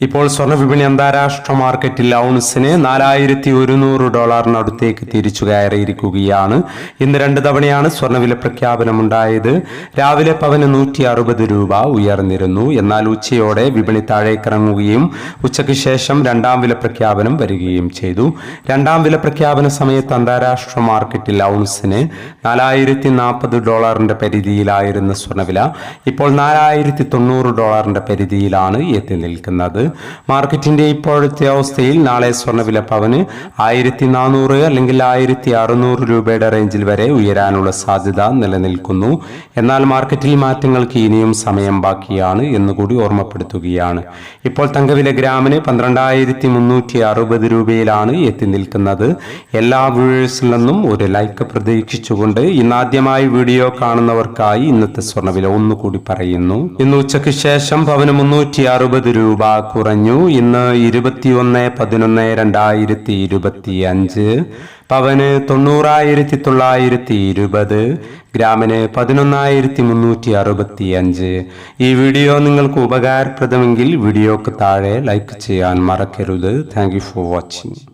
ഇപ്പോൾ സ്വർണ വിപണി അന്താരാഷ്ട്ര മാർക്കറ്റിൽ ഔൺസിന് നാലായിരത്തി ഒരുന്നൂറ് ഡോളറിനടുത്തേക്ക് തിരിച്ചു കയറിയിരിക്കുകയാണ്. ഇന്ന് രണ്ട് തവണയാണ് സ്വർണവില പ്രഖ്യാപനമുണ്ടായത്. രാവിലെ പവന് നൂറ്റി അറുപത് രൂപ ഉയർന്നിരുന്നു. എന്നാൽ ഉച്ചയോടെ വിപണി താഴേക്കിറങ്ങുകയും ഉച്ചയ്ക്ക് ശേഷം രണ്ടാം വില പ്രഖ്യാപനം വരികയും ചെയ്തു. രണ്ടാം വില പ്രഖ്യാപന സമയത്ത് അന്താരാഷ്ട്ര മാർക്കറ്റിൽ ഔൺസിന് നാലായിരത്തി നാൽപ്പത് ഡോളറിന്റെ പരിധിയിലായിരുന്ന സ്വർണവില ഇപ്പോൾ നാലായിരത്തി തൊണ്ണൂറ് ഡോളറിന്റെ പരിധിയിലാണ് എത്തി നിൽക്കുന്നത്. മാർക്കറ്റിന്റെ ഇപ്പോഴത്തെ അവസ്ഥയിൽ നാളെ സ്വർണവില പവന് ആയിരത്തി നാനൂറ് അല്ലെങ്കിൽ ആയിരത്തി അറുന്നൂറ് രൂപയുടെ റേഞ്ചിൽ വരെ ഉയരാനുള്ള സാധ്യത നിലനിൽക്കുന്നു. എന്നാൽ മാർക്കറ്റിൽ മാറ്റങ്ങൾക്ക് ഇനിയും സമയം ബാക്കിയാണ് എന്നുകൂടി ഓർമ്മപ്പെടുത്തുകയാണ്. ഇപ്പോൾ തങ്കവില ഗ്രാമിന് പന്ത്രണ്ടായിരത്തി മുന്നൂറ്റി അറുപത് രൂപയിലാണ് എത്തി നിൽക്കുന്നത്. എല്ലാ വ്യൂവേഴ്സിൽ നിന്നും ഒരു ലൈക്ക് പ്രതീക്ഷിച്ചുകൊണ്ട് ഇന്നാദ്യമായി വീഡിയോ കാണുന്നവർക്കായി ഇന്നത്തെ സ്വർണവില ഒന്നുകൂടി പറയുന്നു. ഇന്ന് ഉച്ചയ്ക്ക് ശേഷം പവന് മുന്നൂറ്റി അറുപത് രൂപ കുറഞ്ഞു. ഇന്ന് ഇരുപത്തിയൊന്ന് പതിനൊന്ന് രണ്ടായിരത്തി ഇരുപത്തി അഞ്ച് പവന് തൊണ്ണൂറായിരത്തി തൊള്ളായിരത്തി ഇരുപത് ഗ്രാമിന് പതിനൊന്നായിരത്തി മുന്നൂറ്റി അറുപത്തി അഞ്ച് ഈ വീഡിയോ നിങ്ങൾക്ക് ഉപകാരപ്രദമെങ്കിൽ വീഡിയോക്ക് താഴെ ലൈക്ക് ചെയ്യാൻ മറക്കരുത്. Thank for watching